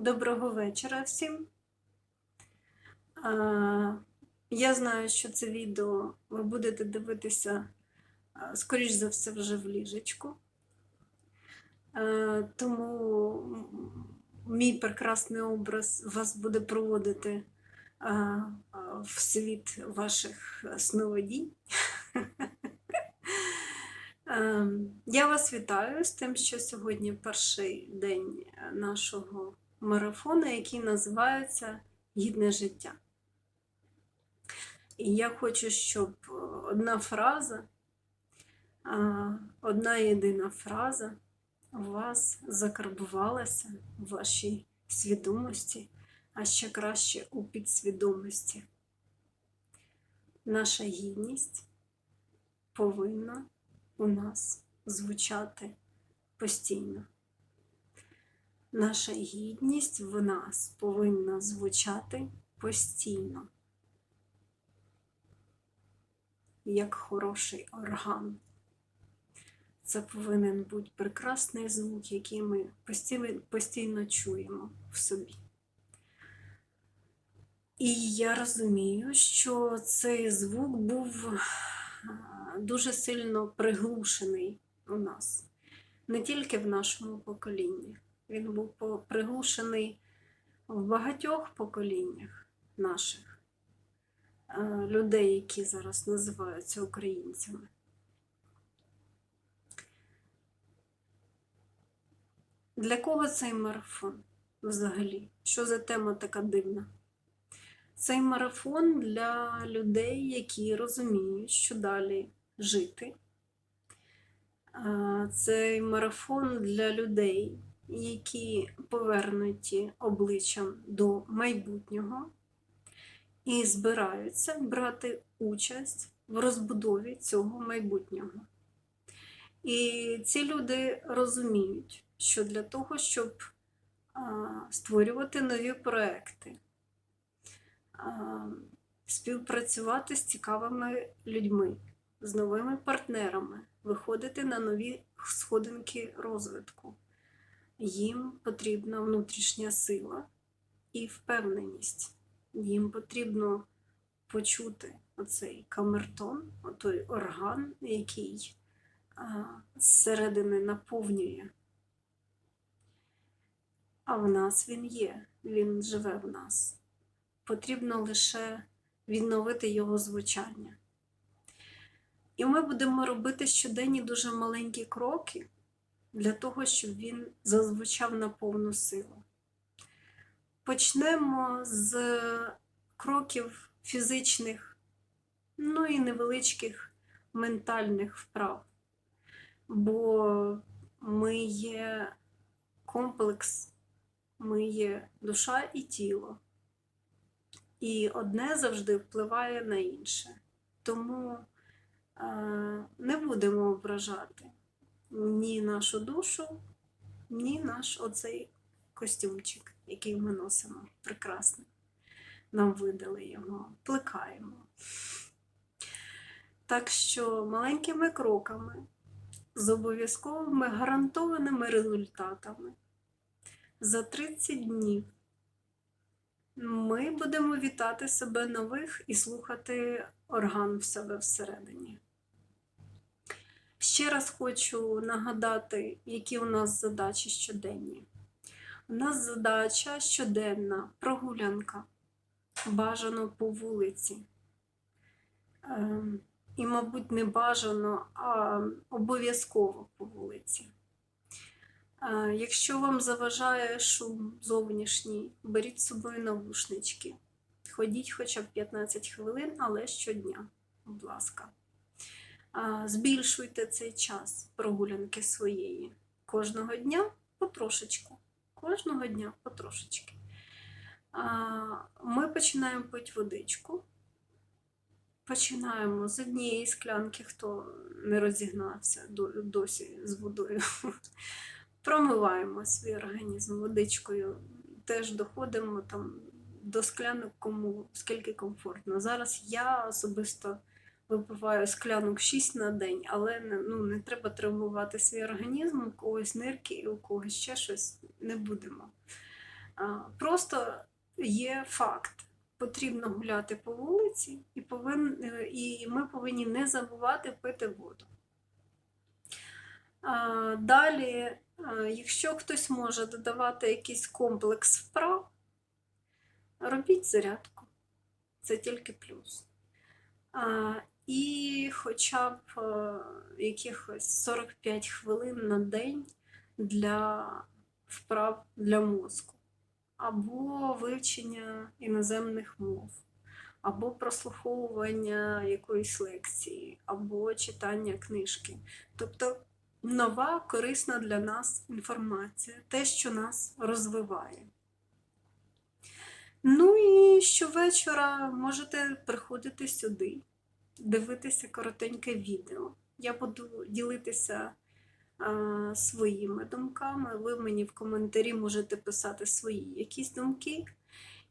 Доброго вечора всім. Я знаю, що це відео ви будете дивитися, скоріш за все, вже в ліжечку. Тому мій прекрасний образ вас буде проводити в світ ваших сновидінь. Я вас вітаю з тим, що сьогодні перший день нашого марафону, який називається Гідне життя. І я хочу, щоб е, одна фраза, одна єдина фраза у вас закарбувалася в вашій свідомості, а ще краще у підсвідомості. Наша гідність повинна у нас звучати постійно. Наша гідність в нас повинна звучати постійно, як хороший орган. Це повинен бути прекрасний звук, який ми постійно, постійно чуємо в собі. І я розумію, що цей звук був дуже сильно приглушений у нас, не тільки в нашому поколінні. Він був приглушений в багатьох поколіннях наших е, людей, які зараз називаються українцями. Для кого цей марафон взагалі? Що за тема така дивна? Цей марафон для людей, які розуміють, що далі жити. Цей марафон для людей, які повернуті обличчям до майбутнього і збираються брати участь в розбудові цього майбутнього. І ці люди розуміють, що для того, щоб створювати нові проекти, співпрацювати з цікавими людьми, з новими партнерами, виходити на нові сходинки розвитку. Їм потрібна внутрішня сила і впевненість. Їм потрібно почути оцей камертон, той орган, який а, зсередини наповнює. А в нас він є, він живе в нас. Потрібно лише відновити його звучання. І ми будемо робити щоденні дуже маленькі кроки для того, щоб він зазвучав на повну силу. Почнемо з кроків фізичних, ну і невеличких ментальних вправ, бо ми є комплекс, ми є душа і тіло. І одне завжди впливає на інше. Тому е, не будемо ображати ні нашу душу, ні наш оцей костюмчик, який ми носимо. Прекрасний. Нам видали його, плекаємо. Так що маленькими кроками, з обов'язковими гарантованими результатами за 30 днів ми будемо вітати себе нових і слухати орган в себе всередині. Ще раз хочу нагадати, які у нас задачі щоденні. У нас задача щоденна прогулянка, бажано по вулиці. Ем, І, мабуть, не бажано, а обов'язково по вулиці. Е, Якщо вам заважає шум зовнішній, беріть з собою навушнички. Ходіть хоча б 15 хвилин, але щодня, будь ласка. Збільшуйте цей час прогулянки своєї. Кожного дня потрошечку. Кожного дня потрошечки. Ми починаємо пити водичку. Починаємо з однієї склянки, хто не розігнався досі з водою. Промиваємо свій організм водичкою. Теж доходимо там до склянок, кому скільки комфортно. Зараз я особисто випиваю склянок 6 на день, але ну, не треба травмувати свій організм, у когось нирки, і у когось ще щось не будемо. Просто є факт. Потрібно гуляти по вулиці, і, повин, і ми повинні не забувати пити воду. Далі, якщо хтось може додавати якийсь комплекс вправ, робіть зарядку. Це тільки плюс. І хоча б е, якихось 45 хвилин на день для вправ для мозку, або вивчення іноземних мов, або прослуховування якоїсь лекції, або читання книжки. Тобто нова корисна для нас інформація, те, що нас розвиває. Ну і щовечора можете приходити сюди, дивитися коротеньке відео. Я буду ділитися а, своїми думками. Ви мені в коментарі можете писати свої якісь думки.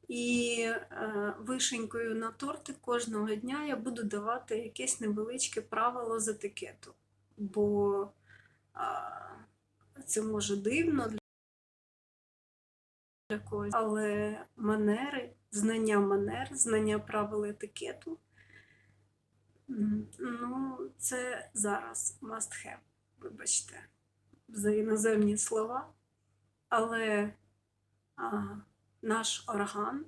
І е, вишенькою на торти кожного дня я буду давати якесь невеличке правило з етикету. Бо а, це може дивно для когось, але манери, знання манер, знання правил етикету, ну, це зараз must have, вибачте, за іноземні слова. Але а, наш орган,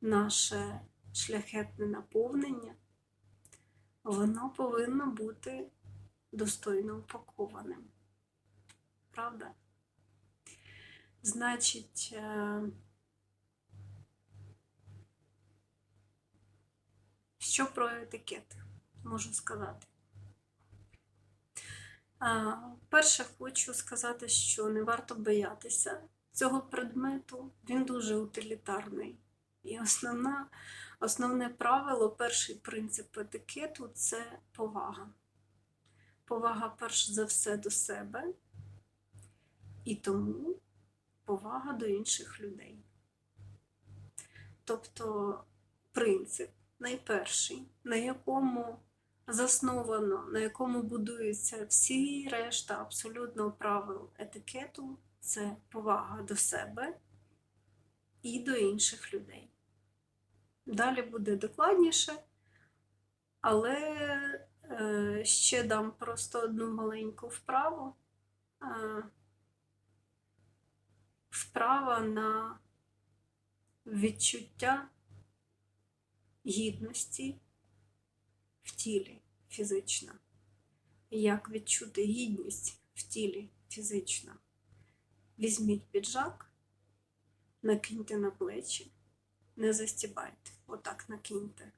наше шляхетне наповнення, воно повинно бути достойно упакованим. Правда? Значить, що про етикет можу сказати? Перше, хочу сказати, що не варто боятися цього предмету. Він дуже утилітарний. І основна, основне правило, перший принцип етикету це повага. Повага, перш за все, до себе. І тому повага до інших людей. Тобто принцип найперший, на якому засновано, на якому будуються всі решта абсолютно правил етикету, це повага до себе і до інших людей. Далі буде докладніше, але е, ще дам просто одну маленьку вправу. Е, вправа на відчуття гідності в тілі фізично. Як відчути гідність в тілі фізично? Візьміть піджак, накиньте на плечі, не застібайте, отак накиньте.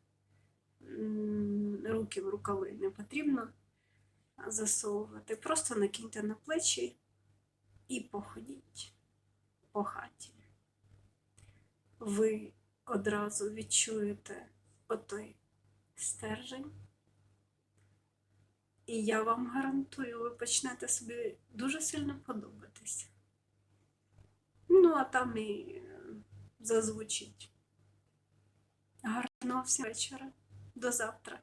Руки в рукави не потрібно засовувати. Просто накиньте на плечі і походіть по хаті. Ви одразу відчуєте отой стержень. І я вам гарантую, ви почнете собі дуже сильно подобатися. Ну, а там і е, зазвучить. Гарного всім вечора. До завтра.